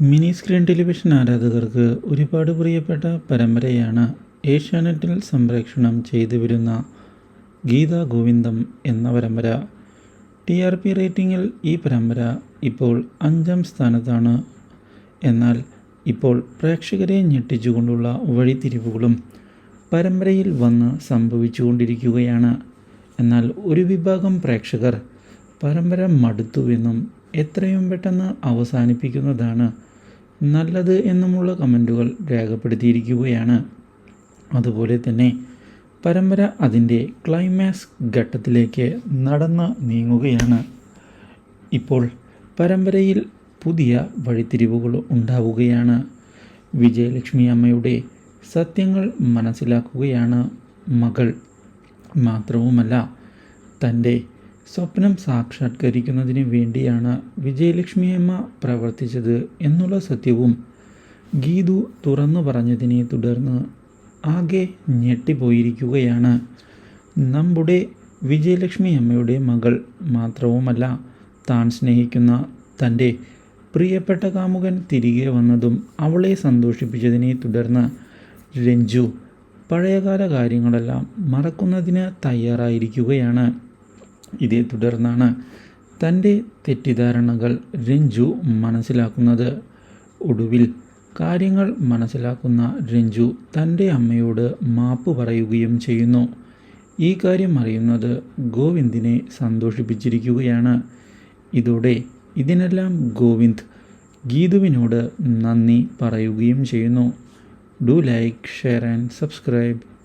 Mini screen television ആരാധകർക്ക് ഒരുപാട് പ്രിയപ്പെട്ട പരമ്പരയാണ് ഏഷ്യാനെറ്റിൽ സംപ്രേക്ഷണം ചെയ്തു വരുന്ന ഗീതാ ഗോവിന്ദം എന്ന പരമ്പര. ടി ആർ പി റേറ്റിംഗിൽ ഈ പരമ്പര ഇപ്പോൾ അഞ്ചാം സ്ഥാനത്താണ്. എന്നാൽ ഇപ്പോൾ പ്രേക്ഷകരെ ഞെട്ടിച്ചുകൊണ്ടുള്ള വഴിത്തിരിവുകളും പരമ്പരയിൽ വന്ന് സംഭവിച്ചുകൊണ്ടിരിക്കുകയാണ്. എന്നാൽ ഒരു വിഭാഗം പ്രേക്ഷകർ പരമ്പര മടുത്തുവെന്നും എത്രയും പെട്ടെന്ന് അവസാനിപ്പിക്കുന്നതാണ് നല്ലത് എന്നുമുള്ള കമന്റുകൾ രേഖപ്പെടുത്തിയിരിക്കുകയാണ്. അതുപോലെ തന്നെ പരമ്പര അതിന്റെ ക്ലൈമാക്സ് ഘട്ടത്തിലേക്ക് നടന്ന് നീങ്ങുകയാണ്. ഇപ്പോൾ പരമ്പരയിൽ പുതിയ വഴിത്തിരിവുകൾ ഉണ്ടാവുകയാണ്. വിജയലക്ഷ്മി അമ്മയുടെ സത്യങ്ങൾ മനസ്സിലാക്കുകയാണ് മകൾ. മാത്രവുമല്ല തന്റെ സ്വപ്നം സാക്ഷാത്കരിക്കുന്നതിന് വേണ്ടിയാണ് വിജയലക്ഷ്മി അമ്മ പ്രവർത്തിച്ചത് എന്നുള്ള സത്യവും ഗീതു തുറന്നു പറഞ്ഞതിനെ തുടർന്ന് ആകെ ഞെട്ടിപ്പോയിരിക്കുകയാണ്. നമ്മുടെ വിജയലക്ഷ്മി അമ്മയുടെ മകൾ മാത്രവുമല്ല താൻ സ്നേഹിക്കുന്ന തന്റെ പ്രിയപ്പെട്ട കാമുകൻ തിരികെ വന്നതും അവളെ സന്തോഷിപ്പിച്ചതിനെ തുടർന്ന് രഞ്ജു പഴയകാല കാര്യങ്ങളെല്ലാം മറക്കുന്നതിന് തയ്യാറായിരിക്കുകയാണ്. ഇതേ തുടർന്നാണ് തന്റെ തെറ്റിദ്ധാരണകൾ രഞ്ജു മനസ്സിലാക്കുന്നത്. ഒടുവിൽ കാര്യങ്ങൾ മനസ്സിലാക്കുന്ന രഞ്ജു തന്റെ അമ്മയോട് മാപ്പ് പറയുകയും ചെയ്യുന്നു. ഈ കാര്യം അറിയുന്നത് ഗോവിന്ദിനെ സന്തോഷിപ്പിച്ചിരിക്കുകയാണ്. ഇതോടെ ഇതിനെല്ലാം ഗോവിന്ദ് ഗീതുവിനോട് നന്ദി പറയുകയും ചെയ്യുന്നു. Do like share and subscribe.